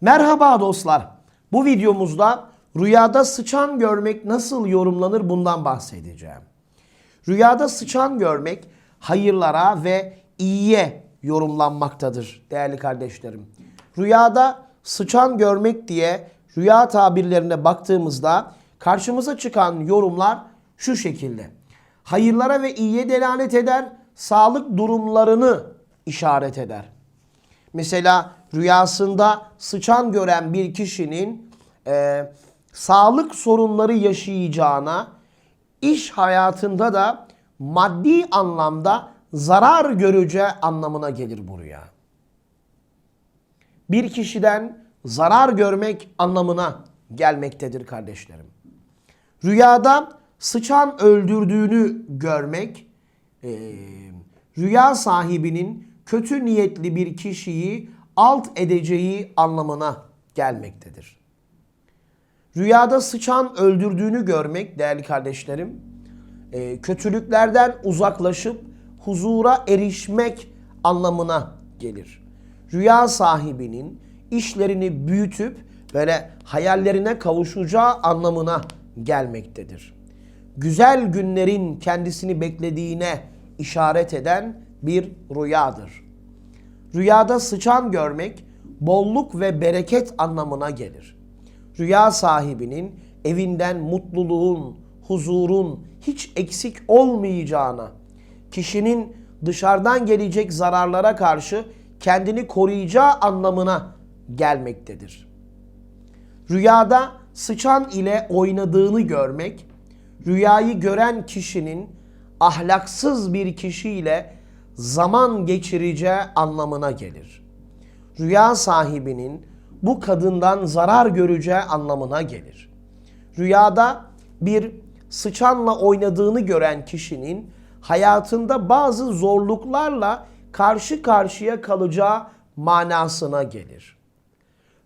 Merhaba dostlar. Bu videomuzda rüyada sıçan görmek nasıl yorumlanır bundan bahsedeceğim. Rüyada sıçan görmek hayırlara ve iyiye yorumlanmaktadır değerli kardeşlerim. Rüyada sıçan görmek diye rüya tabirlerine baktığımızda karşımıza çıkan yorumlar şu şekilde. Hayırlara ve iyiye delalet eder, sağlık durumlarını işaret eder. Mesela rüyasında sıçan gören bir kişinin e, sağlık sorunları yaşayacağına, iş hayatında da maddi anlamda zarar göreceği anlamına gelir bu rüya. Bir kişiden zarar görmek anlamına gelmektedir kardeşlerim. Rüyada sıçan öldürdüğünü görmek, e, rüya sahibinin kötü niyetli bir kişiyi alt edeceği anlamına gelmektedir. Rüyada sıçan öldürdüğünü görmek değerli kardeşlerim, e, kötülüklerden uzaklaşıp huzura erişmek anlamına gelir. Rüya sahibinin işlerini büyütüp böyle hayallerine kavuşacağı anlamına gelmektedir. Güzel günlerin kendisini beklediğine işaret eden bir rüyadır. Rüyada sıçan görmek bolluk ve bereket anlamına gelir. Rüya sahibinin evinden mutluluğun, huzurun hiç eksik olmayacağına, kişinin dışarıdan gelecek zararlara karşı kendini koruyacağı anlamına gelmektedir. Rüyada sıçan ile oynadığını görmek, rüyayı gören kişinin ahlaksız bir kişiyle zaman geçireceği anlamına gelir. Rüya sahibinin bu kadından zarar göreceği anlamına gelir. Rüyada bir sıçanla oynadığını gören kişinin hayatında bazı zorluklarla karşı karşıya kalacağı manasına gelir.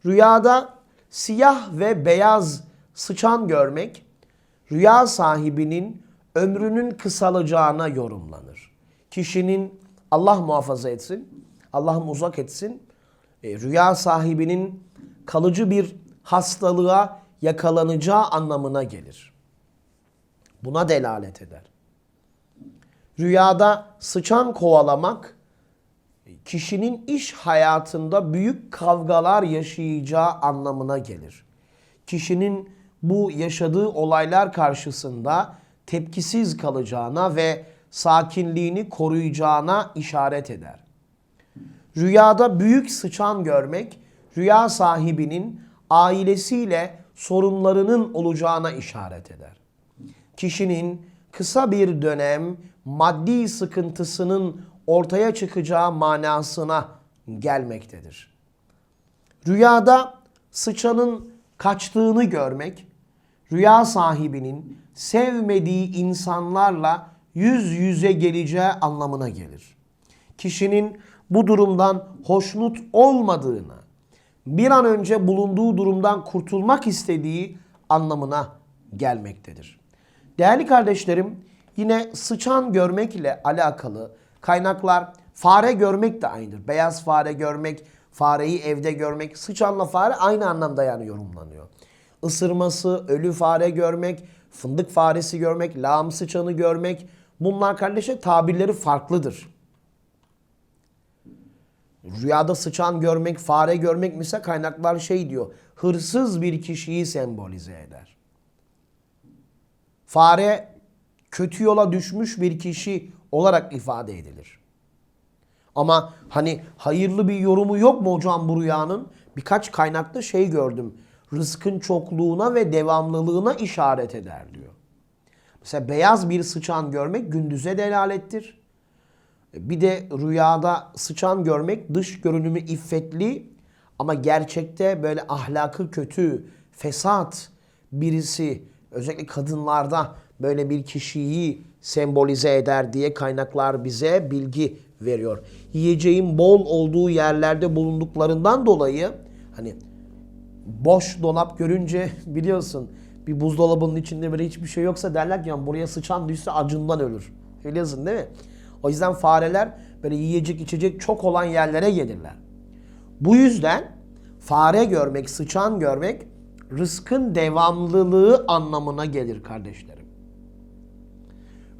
Rüyada siyah ve beyaz sıçan görmek, rüya sahibinin ömrünün kısalacağına yorumlanır. Kişinin Allah muhafaza etsin, Allah uzak etsin, e, rüya sahibinin kalıcı bir hastalığa yakalanacağı anlamına gelir. Buna delalet eder. Rüyada sıçan kovalamak, kişinin iş hayatında büyük kavgalar yaşayacağı anlamına gelir. Kişinin bu yaşadığı olaylar karşısında tepkisiz kalacağına ve sakinliğini koruyacağına işaret eder. Rüyada büyük sıçan görmek, rüya sahibinin ailesiyle sorunlarının olacağına işaret eder. Kişinin kısa bir dönem maddi sıkıntısının ortaya çıkacağı manasına gelmektedir. Rüyada sıçanın kaçtığını görmek, rüya sahibinin sevmediği insanlarla yüz yüze geleceği anlamına gelir. Kişinin bu durumdan hoşnut olmadığını, bir an önce bulunduğu durumdan kurtulmak istediği anlamına gelmektedir. Değerli kardeşlerim, yine sıçan görmekle alakalı kaynaklar fare görmek de aynıdır. Beyaz fare görmek, fareyi evde görmek, sıçanla fare aynı anlamda yani yorumlanıyor. Isırması, ölü fare görmek, fındık faresi görmek, lağım sıçanı görmek bunlar kardeşler tabirleri farklıdır. Rüyada sıçan görmek, fare görmek ise kaynaklar şey diyor. Hırsız bir kişiyi sembolize eder. Fare kötü yola düşmüş bir kişi olarak ifade edilir. Ama hani hayırlı bir yorumu yok mu hocam bu rüyanın? Birkaç kaynakta şey gördüm. Rızkın çokluğuna ve devamlılığına işaret eder diyor. Mesela beyaz bir sıçan görmek gündüze delalettir. Bir de rüyada sıçan görmek dış görünümü iffetli ama gerçekte böyle ahlakı kötü, fesat birisi özellikle kadınlarda böyle bir kişiyi sembolize eder diye kaynaklar bize bilgi veriyor. Yiyeceğin bol olduğu yerlerde bulunduklarından dolayı hani boş dolap görünce biliyorsun bir buzdolabının içinde böyle hiçbir şey yoksa derler ki "Ya buraya sıçan düşse acından ölür. Biliyorsun değil mi? O yüzden fareler böyle yiyecek içecek çok olan yerlere gelirler. Bu yüzden fare görmek, sıçan görmek rızkın devamlılığı anlamına gelir kardeşlerim.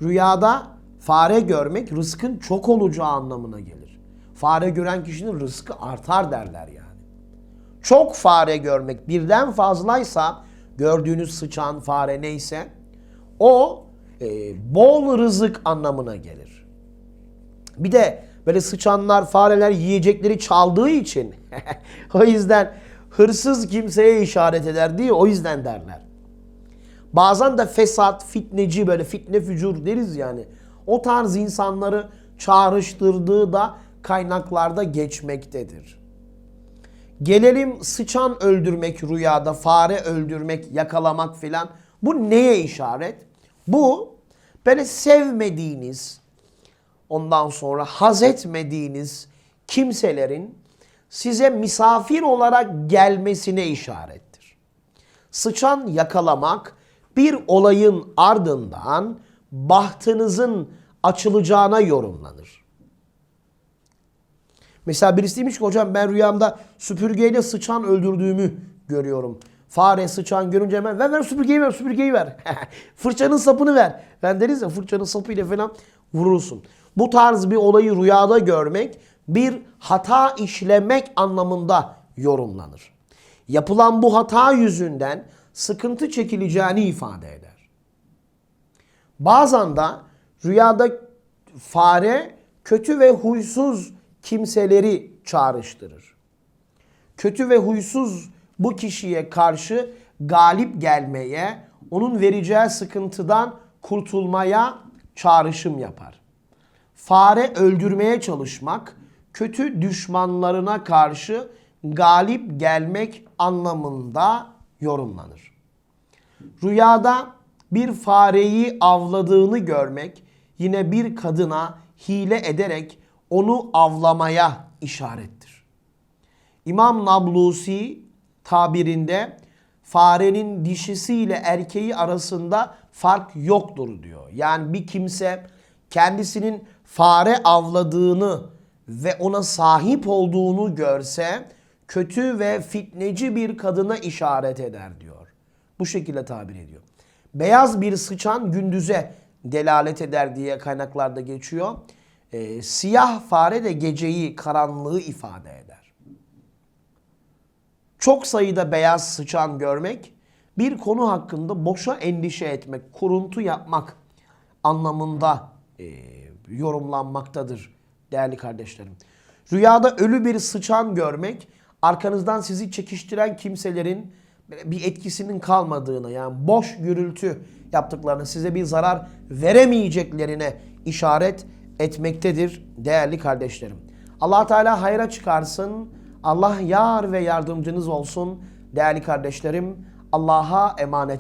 Rüyada fare görmek rızkın çok olacağı anlamına gelir. Fare gören kişinin rızkı artar derler yani. Çok fare görmek birden fazlaysa gördüğünüz sıçan fare neyse o e, bol rızık anlamına gelir. Bir de böyle sıçanlar, fareler yiyecekleri çaldığı için o yüzden hırsız kimseye işaret eder diye o yüzden derler. Bazen de fesat, fitneci böyle fitne fücur deriz yani. O tarz insanları çağrıştırdığı da kaynaklarda geçmektedir. Gelelim sıçan öldürmek rüyada, fare öldürmek, yakalamak filan. Bu neye işaret? Bu böyle sevmediğiniz, ondan sonra haz etmediğiniz kimselerin size misafir olarak gelmesine işarettir. Sıçan yakalamak bir olayın ardından bahtınızın açılacağına yorumlanır. Mesela birisi demiş ki hocam ben rüyamda süpürgeyle sıçan öldürdüğümü görüyorum. Fare sıçan görünce hemen ver ver süpürgeyi ver süpürgeyi ver. Fırçanın sapını ver. Ben deriz ya fırçanın sapıyla falan vurursun. Bu tarz bir olayı rüyada görmek bir hata işlemek anlamında yorumlanır. Yapılan bu hata yüzünden sıkıntı çekileceğini ifade eder. Bazen de rüyada fare kötü ve huysuz kimseleri çağrıştırır. Kötü ve huysuz bu kişiye karşı galip gelmeye, onun vereceği sıkıntıdan kurtulmaya çağrışım yapar. Fare öldürmeye çalışmak, kötü düşmanlarına karşı galip gelmek anlamında yorumlanır. Rüyada bir fareyi avladığını görmek yine bir kadına hile ederek onu avlamaya işarettir. İmam Nablusi tabirinde farenin dişisiyle erkeği arasında fark yoktur diyor. Yani bir kimse kendisinin fare avladığını ve ona sahip olduğunu görse kötü ve fitneci bir kadına işaret eder diyor. Bu şekilde tabir ediyor. Beyaz bir sıçan gündüze delalet eder diye kaynaklarda geçiyor. Ee, siyah fare de geceyi, karanlığı ifade eder. Çok sayıda beyaz sıçan görmek, bir konu hakkında boşa endişe etmek, kuruntu yapmak anlamında e, yorumlanmaktadır değerli kardeşlerim. Rüyada ölü bir sıçan görmek, arkanızdan sizi çekiştiren kimselerin bir etkisinin kalmadığını yani boş gürültü yaptıklarını size bir zarar veremeyeceklerine işaret etmektedir değerli kardeşlerim. allah Teala hayra çıkarsın. Allah yar ve yardımcınız olsun değerli kardeşlerim. Allah'a emanet